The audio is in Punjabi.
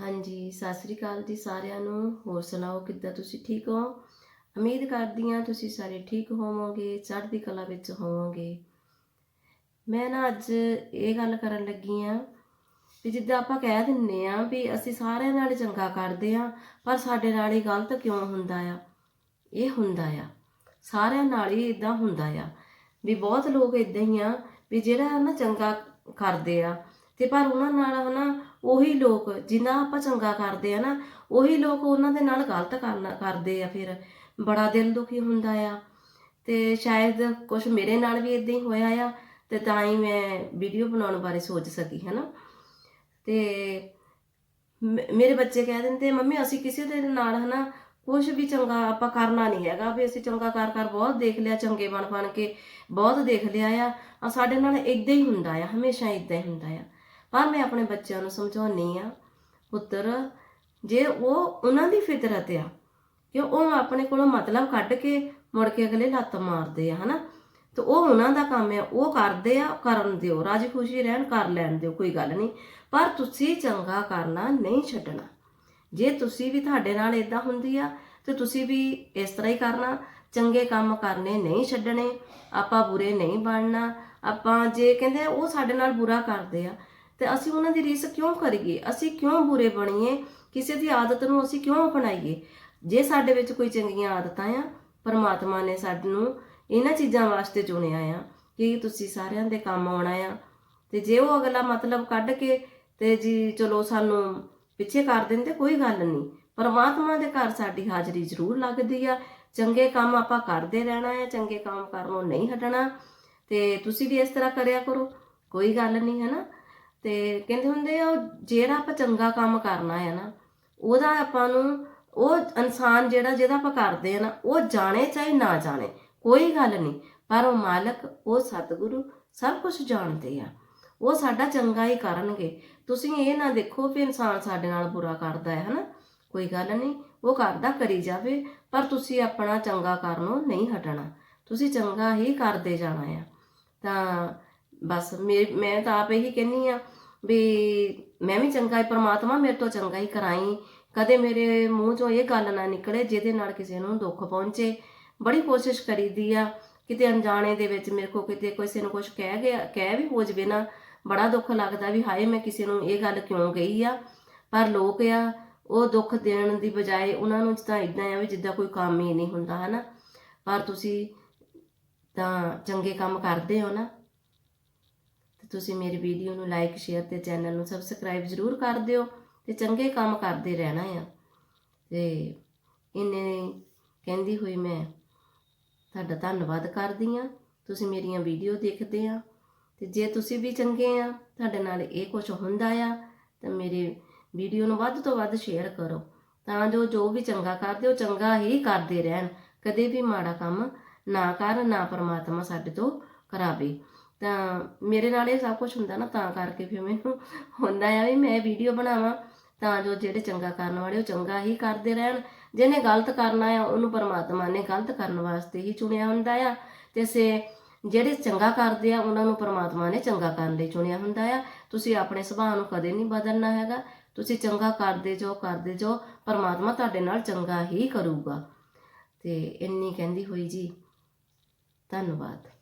ਹਾਂਜੀ, ਸਤਿ ਸ੍ਰੀ ਅਕਾਲ ਜੀ ਸਾਰਿਆਂ ਨੂੰ। ਹੋਰ ਸੁਣਾਓ, ਕਿੱਦਾਂ ਤੁਸੀਂ ਠੀਕ ਹੋ? ਉਮੀਦ ਕਰਦੀ ਹਾਂ ਤੁਸੀਂ ਸਾਰੇ ਠੀਕ ਹੋਵੋਗੇ, ਚੜ੍ਹਦੀ ਕਲਾ ਵਿੱਚ ਹੋਵੋਗੇ। ਮੈਂ ਨਾ ਅੱਜ ਇਹ ਗੱਲ ਕਰਨ ਲੱਗੀ ਆ ਵੀ ਜਿੱਦਾਂ ਆਪਾਂ ਕਹਿ ਦਿੰਨੇ ਆ ਵੀ ਅਸੀਂ ਸਾਰਿਆਂ ਨਾਲ ਚੰਗਾ ਕਰਦੇ ਆ ਪਰ ਸਾਡੇ ਨਾਲ ਹੀ ਗਲਤ ਕਿਉਂ ਹੁੰਦਾ ਆ? ਇਹ ਹੁੰਦਾ ਆ। ਸਾਰਿਆਂ ਨਾਲ ਹੀ ਇਦਾਂ ਹੁੰਦਾ ਆ। ਵੀ ਬਹੁਤ ਲੋਕ ਇਦਾਂ ਹੀ ਆ ਵੀ ਜਿਹੜਾ ਨਾ ਚੰਗਾ ਕਰਦੇ ਆ, ਤੇ ਪਰ ਉਹਨਾਂ ਨਾਲ ਹਨਾ ਉਹੀ ਲੋਕ ਜਿਨ੍ਹਾਂ ਆਪਾਂ ਚੰਗਾ ਕਰਦੇ ਆ ਨਾ, ਉਹੀ ਲੋਕ ਉਹਨਾਂ ਦੇ ਨਾਲ ਗਲਤ ਕਰਨਾ ਕਰਦੇ ਆ ਫਿਰ। ਬੜਾ ਦਿਲ ਦੁਖੀ ਹੁੰਦਾ ਆ। ਤੇ ਸ਼ਾਇਦ ਕੁਝ ਮੇਰੇ ਨਾਲ ਵੀ ਇਦਾਂ ਹੀ ਹੋਇਆ ਆ ਤੇ ਤਾਂ ਹੀ ਮੈਂ ਵੀਡੀਓ ਬਣਾਉਣ ਬਾਰੇ ਸੋਚ ਸਕੀ ਹੈ ਨਾ ਤੇ ਮ- ਮੇਰੇ ਬੱਚੇ ਕਹਿ ਦਿੰਦੇ, ਮੰਮੀ, ਅਸੀਂ ਕਿਸੇ ਦੇ ਨਾਲ, ਹਨਾ ਕੁਝ ਵੀ ਚੰਗਾ ਆਪਾਂ ਕਰਨਾ ਨਹੀਂ ਹੈਗਾ, ਵੀ ਅਸੀਂ ਚੰਗਾ ਕਰ ਕਰ ਬਹੁਤ ਦੇਖ ਲਿਆ, ਚੰਗੇ ਬਣ ਬਣ ਕੇ ਬਹੁਤ ਦੇਖ ਲਿਆ ਆ। ਆ ਸਾਡੇ ਨਾਲ ਇਦਾਂ ਹੀ ਹੁੰਦਾ ਆ, ਹਮੇਸ਼ਾ ਇਦਾਂ ਹੀ ਹੁੰਦਾ ਆ। ਪਰ ਮੈਂ ਆਪਣੇ ਬੱਚਿਆਂ ਨੂੰ ਸਮਝਾਉਣੀ ਆ ਪੁੱਤਰ, ਜੇ ਉਹ ਉਹਨਾਂ ਦੀ ਫਿਤਰਤ ਆ, ਕਿ ਉਹ ਆਪਣੇ ਕੋਲੋਂ ਮਤਲਬ ਕੱਢ ਕੇ ਮੁੜ ਕੇ ਅਗਲੇ ਲੱਤ ਮਾਰਦੇ ਆ, ਹਨਾ? ਤੇ ਉਹ ਉਹਨਾਂ ਦਾ ਕੰਮ ਆ, ਉਹ ਕਰਦੇ ਆ, ਕਰਨ ਦਿਓ ਰਾਜੀ ਖੁਸ਼ੀ ਰਹਿਣ, ਕਰ ਲੈਣ ਦਿਓ, ਕੋਈ ਗੱਲ ਨਹੀਂ। ਪਰ ਤੁਸੀਂ ਚੰਗਾ ਕਰਨਾ ਨਹੀਂ ਛੱਡਣਾ। ਜੇ ਤੁਸੀਂ ਵੀ ਤੁਹਾਡੇ ਨਾਲ ਇਦਾਂ ਹੁੰਦੀ ਆ, ਤੇ ਤੁਸੀਂ ਵੀ ਇਸ ਤਰ੍ਹਾਂ ਹੀ ਕਰਨਾ। ਚੰਗੇ ਕੰਮ ਕਰਨੇ ਨਹੀਂ ਛੱਡਣੇ, ਆਪਾਂ ਬੁਰੇ ਨਹੀਂ ਬਣਨਾ। ਆਪਾਂ ਜੇ ਕਹਿੰਦੇ ਉਹ ਸਾਡੇ ਨਾਲ ਬੁਰਾ ਕਰਦੇ ਆ ਤੇ ਅਸੀਂ ਉਹਨਾਂ ਦੀ ਰੀਸ ਕਿਉਂ ਕਰੀਏ? ਅਸੀਂ ਕਿਉਂ ਬੁਰੇ ਬਣੀਏ? ਕਿਸੇ ਦੀ ਆਦਤ ਨੂੰ ਅਸੀਂ ਕਿਉਂ ਅਪਣਾਈਏ? ਜੇ ਸਾਡੇ ਵਿੱਚ ਕੋਈ ਚੰਗੀਆਂ ਆਦਤਾਂ ਆ, ਪਰਮਾਤਮਾ ਨੇ ਸਾਨੂੰ ਇਹਨਾਂ ਚੀਜ਼ਾਂ ਵਾਸਤੇ ਚੁਣਿਆ ਆ ਕਿ ਤੁਸੀਂ ਸਾਰਿਆਂ ਦੇ ਕੰਮ ਆਉਣਾ ਆ। ਤੇ ਜੇ ਉਹ ਅਗਲਾ ਮਤਲਬ ਕੱਢ ਕੇ ਤੇ ਜੀ ਚਲੋ ਸਾਨੂੰ ਪਿੱਛੇ ਕਰ ਦਿੰਦੇ, ਕੋਈ ਗੱਲ ਨਹੀਂ। ਪਰਮਾਤਮਾ ਦੇ ਘਰ ਸਾਡੀ ਹਾਜ਼ਰੀ ਜ਼ਰੂਰ ਲੱਗਦੀ ਆ। ਚੰਗੇ ਕੰਮ ਆਪਾਂ ਕਰਦੇ ਰਹਿਣਾ ਹੈ ਚੰਗੇ ਕੰਮ ਕਰਨੋਂ ਨਹੀਂ ਹਟਣਾ। ਤੇ ਤੁਸੀਂ ਵੀ ਇਸ ਤਰ੍ਹਾਂ ਕਰਿਆ ਕਰੋ, ਕੋਈ ਗੱਲ ਨਹੀਂ ਹੈ ਨਾ ਤੇ ਕਹਿੰਦੇ ਹੁੰਦੇ ਆ, ਉਹ ਜਿਹੜਾ ਆਪਾਂ ਚੰਗਾ ਕੰਮ ਕਰਨਾ ਹੈ ਨਾ, ਉਹਦਾ ਆਪਾਂ ਨੂੰ, ਉਹ ਇਨਸਾਨ ਜਿਹੜਾ ਜਿਹਦਾ ਆਪਾਂ ਕਰਦੇ ਆ ਨਾ, ਉਹ ਜਾਣੇ ਚਾਹੇ ਨਾ ਜਾਣੇ, ਕੋਈ ਗੱਲ ਨਹੀਂ। ਪਰ ਉਹ ਮਾਲਕ, ਉਹ ਸਤਿਗੁਰੂ ਸਭ ਕੁਝ ਜਾਣਦੇ ਆ। ਉਹ ਸਾਡਾ ਚੰਗਾ ਹੀ ਕਰਨਗੇ। ਤੁਸੀਂ ਇਹ ਨਾ ਦੇਖੋ ਵੀ ਇਨਸਾਨ ਸਾਡੇ ਨਾਲ ਬੁਰਾ ਕਰਦਾ ਹੈ, ਹਨਾ? ਕੋਈ ਗੱਲ ਨਹੀਂ, ਉਹ ਕਰਦਾ ਕਰੀ ਜਾਵੇ, ਪਰ ਤੁਸੀਂ ਆਪਣਾ ਚੰਗਾ ਕਰਨੋਂ ਨਹੀਂ ਹਟਣਾ। ਤੁਸੀਂ ਚੰਗਾ ਹੀ ਕਰਦੇ ਜਾਣਾ ਆ। ਤਾਂ ਬਸ ਮੇ- ਮੈਂ ਤਾਂ ਆਪ ਇਹੀ ਕਹਿੰਨੀ ਆ ਵੀ ਮੈਂ ਵੀ ਚੰਗਾ ਹੀ ਪ੍ਰਮਾਤਮਾ ਮੇਰੇ ਤੋਂ ਚੰਗਾ ਹੀ ਕਰਾਈ। ਕਦੇ ਮੇਰੇ ਮੂੰਹ ਚੋਂ ਇਹ ਗੱਲ ਨਾ ਨਿਕਲੇ ਜਿਹਦੇ ਨਾਲ ਕਿਸੇ ਨੂੰ ਦੁੱਖ ਪਹੁੰਚੇ। ਬੜੀ ਕੋਸ਼ਿਸ਼ ਕਰੀਦੀ ਆ, ਕਿਤੇ ਅਣਜਾਣੇ ਦੇ ਵਿੱਚ ਮੇਰੇ ਕੋ ਕਿਤੇ ਕਿਸੇ ਨੂੰ ਕੁਝ ਕਹਿ ਗਿਆ, ਕਹਿ ਵੀ ਹੋ ਜਵੇ ਨਾ, ਬੜਾ ਦੁੱਖ ਲੱਗਦਾ ਵੀ ਹਾਏ ਮੈਂ ਕਿਸੇ ਨੂੰ ਇਹ ਗੱਲ ਕਿਉਂ ਕਹੀ ਆ? ਪਰ ਲੋਕ ਆ, ਉਹ ਦੁੱਖ ਦੇਣ ਦੀ ਬਜਾਏ ਉਹਨਾਂ ਨੂੰ ਤਾਂ ਇਦਾਂ ਆ ਵੀ ਜਿੱਦਾਂ ਕੋਈ ਕੰਮ ਹੀ ਨਹੀਂ ਹੁੰਦਾ, ਹਨਾ? ਪਰ ਤੁਸੀਂ ਤਾਂ ਚੰਗੇ ਕੰਮ ਕਰਦੇ ਹੋ ਨਾ। ਤੇ ਤੁਸੀਂ ਮੇਰੀ ਵੀਡੀਓ ਨੂੰ ਲਾਈਕ, ਸ਼ੇਅਰ ਤੇ ਚੈਨਲ ਨੂੰ ਸਬਸਕ੍ਰਾਈਬ ਜ਼ਰੂਰ ਕਰ ਦਿਓ ਤੇ ਚੰਗੇ ਕੰਮ ਕਰਦੇ ਰਹਿਣਾ ਆ। ਤੇ ਇਹਨੇ ਕਹਿੰਦੀ ਹੋਈ ਮੈਂ, ਤੁਹਾਡਾ ਧੰਨਵਾਦ ਕਰਦੀ ਆ, ਤੁਸੀਂ ਮੇਰੀਆਂ ਵੀਡੀਓ ਦੇਖਦੇ ਆ ਤੇ ਜੇ ਤੁਸੀਂ ਵੀ ਚੰਗੇ ਆ, ਤੁਹਾਡੇ ਨਾਲ ਇਹ ਕੁਝ ਹੁੰਦਾ ਆ, ਤਾਂ ਮੇਰੇ ਵੀਡੀਓ ਨੂੰ ਵੱਧ ਤੋਂ ਵੱਧ ਸ਼ੇਅਰ ਕਰੋ। ਤਾਂ ਜੋ ਜੋ ਵੀ ਚੰਗਾ ਕਰਦੇ, ਉਹ ਚੰਗਾ ਹੀ ਕਰਦੇ ਰਹਿਣ। ਕਦੇ ਵੀ ਮਾੜਾ ਕੰਮ ਨਾ ਕਰ, ਨਾ ਪਰਮਾਤਮਾ ਸਾਡੇ ਤੋਂ ਕਰਾਵੇ। ਤਾਂ ਮੇਰੇ ਨਾਲ ਇਹ ਸਭ ਕੁਝ ਹੁੰਦਾ ਨਾ, ਤਾਂ ਕਰਕੇ ਫਿਰ ਮੈਨੂੰ ਹੁੰਦਾ ਆ ਵੀ ਮੈਂ ਵੀਡੀਓ ਬਣਾਵਾਂ, ਤਾਂ ਜੋ ਜਿਹੜੇ ਚੰਗਾ ਕਰਨ ਵਾਲੇ ਉਹ ਚੰਗਾ ਹੀ ਕਰਦੇ ਰਹਿਣ। ਜਿਹਨੇ ਗਲਤ ਕਰਨਾ ਆ, ਉਹਨੂੰ ਪਰਮਾਤਮਾ ਨੇ ਗਲਤ ਕਰਨ ਵਾਸਤੇ ਹੀ ਚੁਣਿਆ ਹੁੰਦਾ ਆ। ਤੇ ਸੇ ਜਿਹੜੇ ਚੰਗਾ ਕਰਦੇ ਆ, ਉਹਨਾਂ ਨੂੰ ਪਰਮਾਤਮਾ ਨੇ ਚੰਗਾ ਕਰਨ ਲਈ ਚੁਣਿਆ ਹੁੰਦਾ ਆ। ਤੁਸੀਂ ਆਪਣੇ ਸੁਭਾਅ ਨੂੰ ਕਦੇ ਨਹੀਂ ਬਦਲਣਾ ਹੈਗਾ। ਤੁਸੀਂ ਚੰਗਾ ਕਰਦੇ ਜਾਓ ਕਰਦੇ ਜਾਓ, ਪਰਮਾਤਮਾ ਤੁਹਾਡੇ ਨਾਲ ਚੰਗਾ ਹੀ ਕਰੂਗਾ। ਤੇ ਇੰਨੀ ਕਹਿੰਦੀ ਹੋਈ ਜੀ। ਧੰਨਵਾਦ।